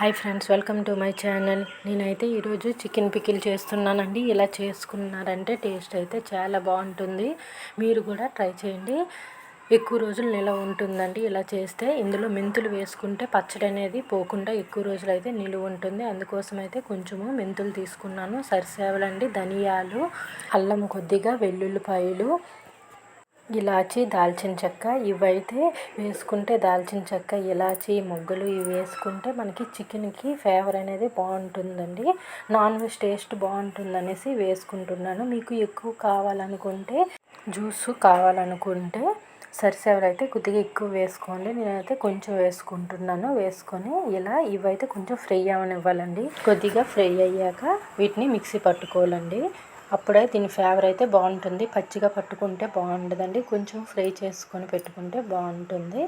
Hi friends welcome to my channel. నేనైతే ఈరోజు chicken pickle చేస్తున్నానండి. ఇలా చేసుకున్నారంటే టేస్ట్ అయితే చాలా బాగుంటుంది. మీరు కూడా ట్రై చేయండి. ఎక్కువ రోజులు నిలవ ఉంటుందండి ఇలా చేస్తే. ఇందులో మెంతులు వేసుకుంటే పచ్చడి అనేది పోకుండా ఎక్కువ రోజులు అయితే నిలువ ఉంటుంది. అందుకోసం అయితే కొంచెము మెంతులు తీసుకున్నాను. సరిసేవలండి ధనియాలు అల్లం కొద్దిగా వెల్లుల్లిపాయలు ఇలాచి దాల్చిన చెక్క ఇవైతే వేసుకుంటే దాల్చిన చెక్క ఇలాచి మొగ్గలు ఇవి వేసుకుంటే మనకి చికెన్కి ఫ్లేవర్ అనేది బాగుంటుందండి. నాన్ వెజ్ టేస్ట్ బాగుంటుందనేసి వేసుకుంటున్నాను. మీకు ఎక్కువ కావాలనుకుంటే జ్యూస్ కావాలనుకుంటే సరిసేవలు అయితే కొద్దిగా ఎక్కువ వేసుకోండి. నేనైతే కొంచెం వేసుకుంటున్నాను. వేసుకొని ఇలా ఇవైతే కొంచెం ఫ్రై అవనివ్వాలండి. కొద్దిగా ఫ్రై అయ్యాక వీటిని మిక్సీ పట్టుకోవాలండి. అప్పుడే దీని ఫ్లేవర్ అయితే బాగుంటుంది. పచ్చిగా పట్టుకుంటే బాగుండదండి. కొంచెం ఫ్రై చేసుకొని పెట్టుకుంటే బాగుంటుంది.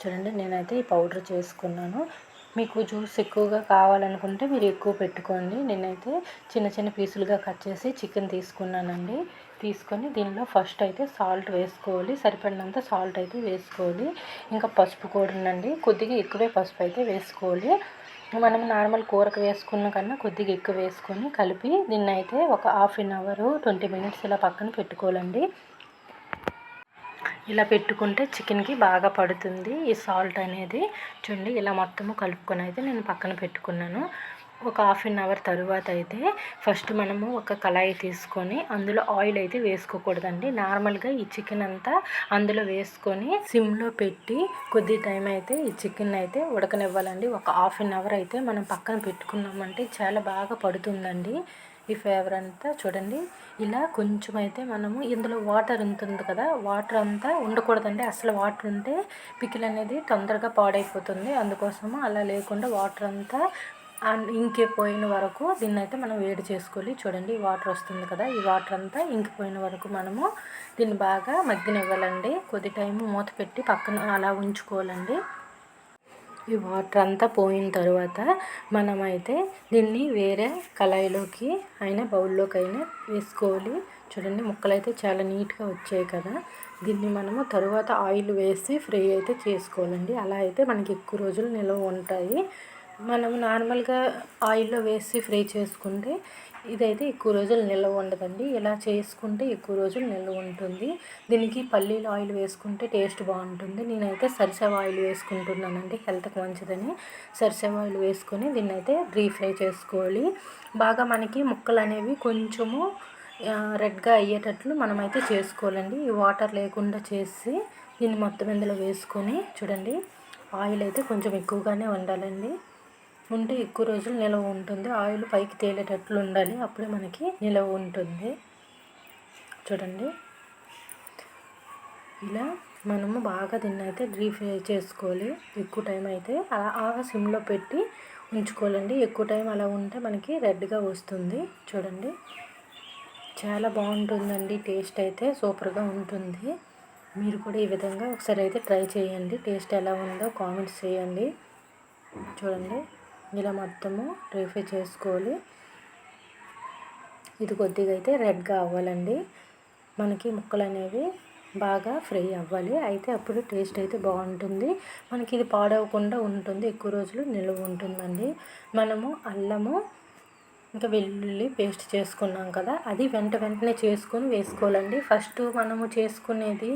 చూడండి నేనైతే ఈ పౌడర్ చేసుకున్నాను. మీకు జ్యూస్ ఎక్కువగా కావాలనుకుంటే మీరు ఎక్కువ పెట్టుకోండి. నేనైతే చిన్న చిన్న పీసులుగా కట్ చేసి చికెన్ తీసుకున్నానండి. తీసుకొని దీనిలో ఫస్ట్ అయితే సాల్ట్ వేసుకోవాలి. సరిపడినంత సాల్ట్ అయితే వేసుకోవాలి. ఇంకా పసుపు కూడా ఉందండి. కొద్దిగా ఎక్కువే పసుపు అయితే వేసుకోవాలి. మనం నార్మల్ కూరకు వేసుకున్న కన్నా కొద్దిగా ఎక్కువ వేసుకొని కలిపి దీన్ని అయితే ఒక half an hour twenty minutes ఇలా పక్కన పెట్టుకోవాలండి. ఇలా పెట్టుకుంటే చికెన్కి బాగా పడుతుంది ఈ సాల్ట్ అనేది. చూడండి ఇలా మొత్తము కలుపుకొని అయితే నేను పక్కన పెట్టుకున్నాను. ఒక హాఫ్ అన్ అవర్ తరువాత అయితే ఫస్ట్ మనము ఒక కళాయి తీసుకొని అందులో ఆయిల్ అయితే వేసుకోకూడదండి. నార్మల్గా ఈ చికెన్ అంతా అందులో వేసుకొని సిమ్లో పెట్టి కొద్ది టైం అయితే ఈ చికెన్ అయితే ఉడకనివ్వాలండి. ఒక హాఫ్ అన్ అవర్ అయితే మనం పక్కన పెట్టుకున్నామంటే చాలా బాగా పడుతుందండి. ఈ ఫ్లేవర్ అంతా చూడండి. ఇలా కొంచెం అయితే మనము ఇందులో వాటర్ ఉంటుంది కదా వాటర్ అంతా ఉండకూడదండి. అసలు వాటర్ ఉంటే పికిల్ అనేది తొందరగా పాడైపోతుంది. అందుకోసము అలా లేకుండా వాటర్ అంతా ఇంకిపోయిన వరకు దీన్ని అయితే మనం వేడి చేసుకోవాలి చూడండి వాటర్ వస్తుంది కదా ఈ వాటర్ అంతా ఇంకిపోయిన వరకు మనము దీన్ని బాగా మగ్గినివ్వాలండి. కొద్ది టైం మూత పెట్టి పక్కన అలా ఉంచుకోవాలండి. ఈ వాటర్ అంతా పోయిన తర్వాత మనమైతే దీన్ని వేరే కళాయిలోకి అయినా బౌల్లోకి అయినా వేసుకోవాలి. చూడండి ముక్కలు అయితే చాలా నీట్గా వచ్చాయి కదా. దీన్ని మనము తరువాత ఆయిల్ వేసి ఫ్రై అయితే చేసుకోవాలండి. అలా అయితే మనకి ఎక్కువ రోజులు నిల్వ ఉంటాయి. మనం నార్మల్గా ఆయిల్లో వేసి ఫ్రై చేసుకుంటే ఇదైతే ఎక్కువ రోజులు నిల్వ ఉండదండి. ఇలా చేసుకుంటే ఎక్కువ రోజులు నిల్వ ఉంటుంది. దీనికి పల్లీలు ఆయిల్ వేసుకుంటే టేస్ట్ బాగుంటుంది. నేనైతే సరిసవ ఆయిల్ వేసుకుంటున్నానండి హెల్త్కి మంచిదని. సరిసవ ఆయిల్ వేసుకొని దీన్ని అయితే డీప్ ఫ్రై చేసుకోవాలి. బాగా మనకి ముక్కలు అనేవి కొంచెము రెడ్గా అయ్యేటట్లు మనమైతే చేసుకోవాలండి. ఈ వాటర్ లేకుండా చేసి దీన్ని మొత్తం ఇందులో వేసుకొని చూడండి ఆయిల్ అయితే కొంచెం ఎక్కువగానే ఉండాలండి. ఉంటే ఎక్కువ రోజులు నిలవ ఉంటుంది. ఆయిల్ పైకి తేలేటట్లు ఉండాలి. అప్పుడే మనకి నిలవ ఉంటుంది. చూడండి. ఇలా మనము బాగా తిన్నైతే అయితే ఫ్రై చేసుకోవాలి. ఎక్కువ టైం అయితే అలా సిమ్లో పెట్టి ఉంచుకోవాలండి. ఎక్కువ టైం అలా ఉంటే మనకి రెడ్గా వస్తుంది. చూడండి. చాలా బాగుంటుందండి. టేస్ట్ అయితే సూపర్గా ఉంటుంది. మీరు కూడా ఈ విధంగా ఒకసారి అయితే ట్రై చేయండి. టేస్ట్ ఎలా ఉందో కామెంట్స్ చేయండి. చూడండి. ఇలా మొత్తము డ్రై చేసుకోవాలి. ఇది కొద్దిగా అయితే రెడ్గా అవ్వాలండి. మనకి ముక్కలు అనేవి బాగా ఫ్రై అవ్వాలి. అయితే అప్పుడు టేస్ట్ అయితే బాగుంటుంది. మనకి ఇది పాడవకుండా ఉంటుంది. ఎక్కువ రోజులు నిల్వ ఉంటుందండి. మనము అల్లము ఇంకా వెల్లుల్లి పేస్ట్ చేసుకున్నాం కదా అది వెంట వెంటనే చేసుకొని వేసుకోవాలండి. ఫస్ట్ మనము చేసుకునేది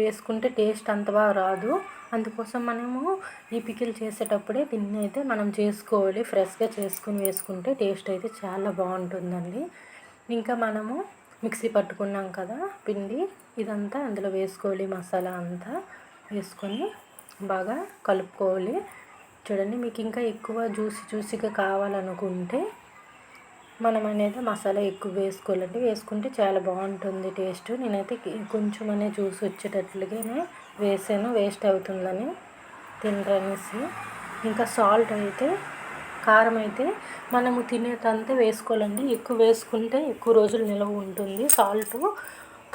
వేసుకుంటే టేస్ట్ అంత బాగా రాదు. అందుకోసం మనము ఈ పికిల్ చేసేటప్పుడే దీన్ని అయితే మనం చేసుకోవాలి. ఫ్రెష్గా చేసుకుని వేసుకుంటే టేస్ట్ అయితే చాలా బాగుంటుందండి. ఇంకా మనము మిక్సీ పట్టుకున్నాం కదా పిండి ఇదంతా అందులో వేసుకోవాలి మసాలా అంతా వేసుకొని బాగా కలుపుకోవాలి. చూడండి మీకు ఇంకా ఎక్కువ జ్యూసి జ్యూసీగా కావాలనుకుంటే మనం అనేది మసాలా ఎక్కువ వేసుకోవాలండి వేసుకుంటే చాలా బాగుంటుంది టేస్ట్. నేనైతే కొంచెం అనే జ్యూస్ వచ్చేటట్లుగానే వేసాను వేస్ట్ అవుతుందని తినరనేసి. ఇంకా సాల్ట్ అయితే కారం అయితే మనము తినేటంతా వేసుకోవాలండి. ఎక్కువ వేసుకుంటే ఎక్కువ రోజులు నిలవ ఉంటుంది. సాల్ట్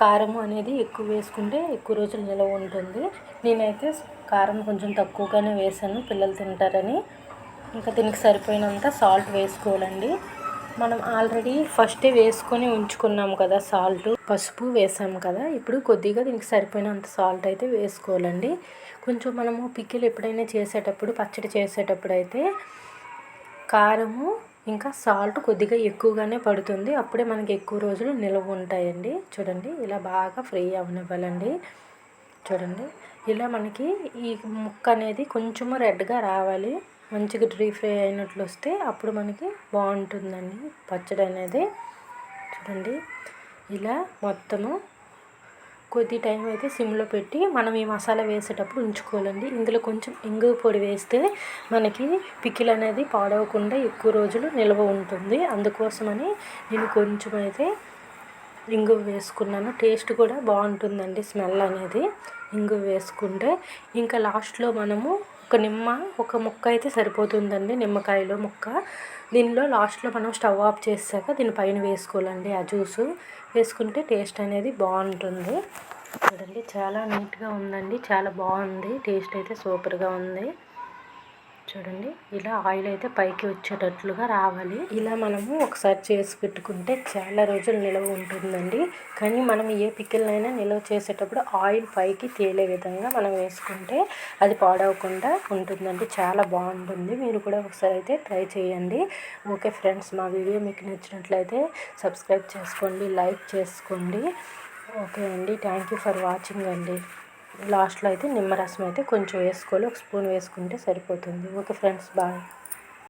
కారం అనేది ఎక్కువ వేసుకుంటే ఎక్కువ రోజులు నిలవ ఉంటుంది. నేనైతే కారం కొంచెం తక్కువగానే వేసాను పిల్లలు తింటారని. ఇంకా దీనికి సరిపోయినంత సాల్ట్ వేసుకోవాలండి. మనం ఆల్రెడీ ఫస్టే వేసుకొని ఉంచుకున్నాము కదా సాల్ట్. పసుపు వేసాము కదా. ఇప్పుడు కొద్దిగా దీనికి సరిపోయినంత సాల్ట్ అయితే వేసుకోవాలండి. కొంచెం మనము పిక్కిలు ఎప్పుడైనా చేసేటప్పుడు పచ్చడి చేసేటప్పుడు అయితే కారము ఇంకా సాల్ట్ కొద్దిగా ఎక్కువగానే పడుతుంది. అప్పుడే మనకి ఎక్కువ రోజులు నిల్వ ఉంటాయండి. చూడండి ఇలా బాగా ఫ్రై అవనివ్వాలండి. చూడండి ఇలా మనకి ఈ ముక్క అనేది కొంచెము రెడ్గా రావాలి. మంచిగా డ్రీ ఫ్రై అయినట్లు వస్తే అప్పుడు మనకి బాగుంటుందండి పచ్చడి అనేది. చూడండి ఇలా మొత్తము కొద్ది టైం అయితే సిమ్లో పెట్టి మనం ఈ మసాలా వేసేటప్పుడు ఉంచుకోవాలండి. ఇందులో కొంచెం ఇంగువ పొడి వేస్తే మనకి పికిల్ అనేది పాడవకుండా ఎక్కువ రోజులు నిల్వ ఉంటుంది. అందుకోసమని నేను కొంచెం అయితే ఇంగు వేసుకున్నాను. టేస్ట్ కూడా బాగుంటుందండి స్మెల్ అనేది. ఇంగు వేసుకుంటే ఇంకా లాస్ట్లో మనము ఒక నిమ్మ ఒక ముక్క అయితే సరిపోతుందండి నిమ్మకాయలో ముక్క. దీనిలో లాస్ట్లో మనం స్టవ్ ఆఫ్ చేసాక దీనిపైన వేసుకోవాలండి ఆ జ్యూసు. వేసుకుంటే టేస్ట్ అనేది బాగుంటుంది. చూడండి చాలా నీట్గా ఉందండి చాలా బాగుంది టేస్ట్ అయితే సూపర్గా ఉంది. చూడండి. ఇలా ఆయిల్ అయితే పైకి వచ్చేటట్లుగా రావాలి. ఇలా మనము ఒకసారి చేసి పెట్టుకుంటే చాలా రోజులు నిల్వ ఉంటుందండి. కానీ మనం ఏ పికిల్నైనా నిల్వ చేసేటప్పుడు ఆయిల్ పైకి తేలే విధంగా మనం వేసుకుంటే అది పాడవకుండా ఉంటుందండి. చాలా బాగుంటుంది. మీరు కూడా ఒకసారి అయితే ట్రై చేయండి. ఓకే ఫ్రెండ్స్ మా వీడియో మీకు నచ్చినట్లయితే సబ్స్క్రైబ్ చేసుకోండి లైక్ చేసుకోండి. ఓకే అండి. థ్యాంక్ యూ ఫర్ వాచింగ్ అండి. లాస్ట్లో అయితే నిమ్మరసం అయితే కొంచెం వేసుకోవాలి. ఒక స్పూన్ వేసుకుంటే సరిపోతుంది. Okay friends bye.